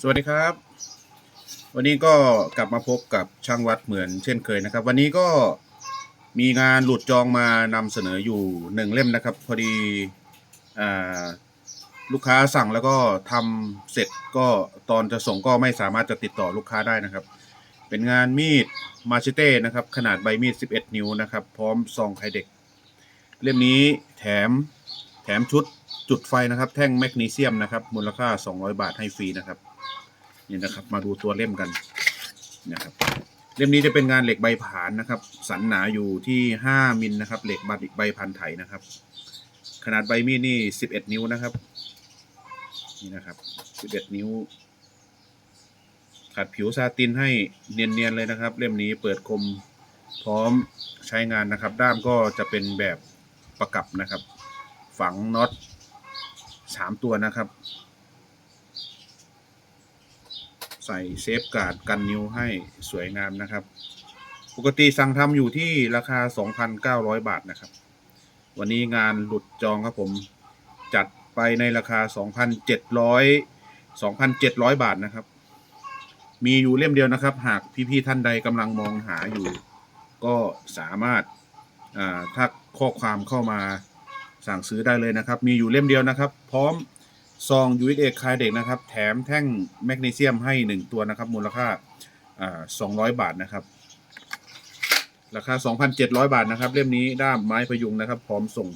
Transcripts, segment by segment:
สวัสดีครับ วันนี้ก็กลับมาพบกับช่างวัดเหมือนเช่นเคยนะครับ วันนี้ก็มีงานหลุดจองมานำเสนออยู่หนึ่งเล่มนะครับ พอดีอลูกค้าสั่งแล้วก็ทำเสร็จก็ตอนจะส่งก็ไม่สามารถจะติดต่อลูกค้าได้นะครับ เป็นงานมีดมาเชเต้นะครับ ขนาดใบมีด 11 นิ้วนะครับ พร้อมซองไข่เด็ก เล่มนี้แถมแถมชุด จุดไฟนะครับ แท่งแมกนีเซียมนะครับ มูลค่า 200 บาทให้ฟรีนะครับ นี่นะครับ มาดูตัวเล่มกันนะครับ เล่มนี้จะเป็นงานเหล็กใบผานนะครับ สันหนาอยู่ที่ 5 มิลนะครับ เหล็กใบใบพันไถนะครับ ขนาดใบมีดนี่ 11 นิ้วนะครับ นี่นะครับ 11 นิ้วขัดผิวซาตินให้เนียนๆเลยนะครับ เล่มนี้เปิดคมพร้อมใช้งานนะครับ ด้ามก็จะเป็นแบบประกับนะครับ ฝังน็อต สามตัวนะครับ ใส่เซฟการ์ดกันนิ้วให้สวยงามนะครับ ปกติสั่งทำอยู่ที่ราคา 2,900 บาทนะครับ วันนี้งานหลุดจองครับผมจัดไปในราคา 2,700 2,700 บาทนะครับ มีอยู่เล่มเดียวนะครับ หากพี่ๆท่านใดกำลังมองหาอยู่ ก็สามารถาทักข้อความเข้ามา สั่งซื้อได้เลยนะครับ มีอยู่เล่มเดียวนะครับ พร้อมซอง USA คลายเด็กนะครับ แถมแท่งแมกนีเซียมให้ 1 ตัวนะครับ มูลค่าสอ่า200บาทนะครับ ราคา 2,700 บาทนะครับ เล่มนี้ด้ามไม้พยุงนะครับ พร้อมส่ง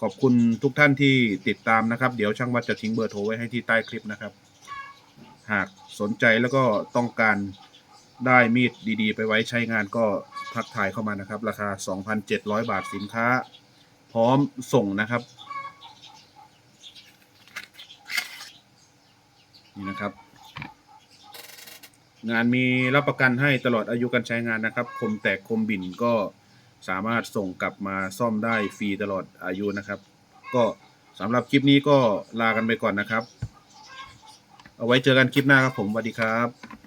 ขอบคุณทุกท่านที่ติดตามนะครับ เดี๋ยวช่างวัดจะทิ้งเบอร์โทรไว้ให้ที่ใต้คลิปนะครับ หากสนใจแล้วก็ต้องการได้มีดดีๆ ไปไว้ใช้งานก็ทักทายเข้ามานะครับ ราคา 2,700 บาทสินค้า พร้อมส่งนะครับ นี่นะครับ งานมีรับประกันให้ตลอดอายุการใช้งานนะครับ คมแตกคมบิ่นก็สามารถส่งกลับมาซ่อมได้ฟรีตลอดอายุนะครับ ก็สำหรับคลิปนี้ก็ลากันไปก่อนนะครับ เอาไว้เจอกันคลิปหน้าครับผมสวัสดีครับ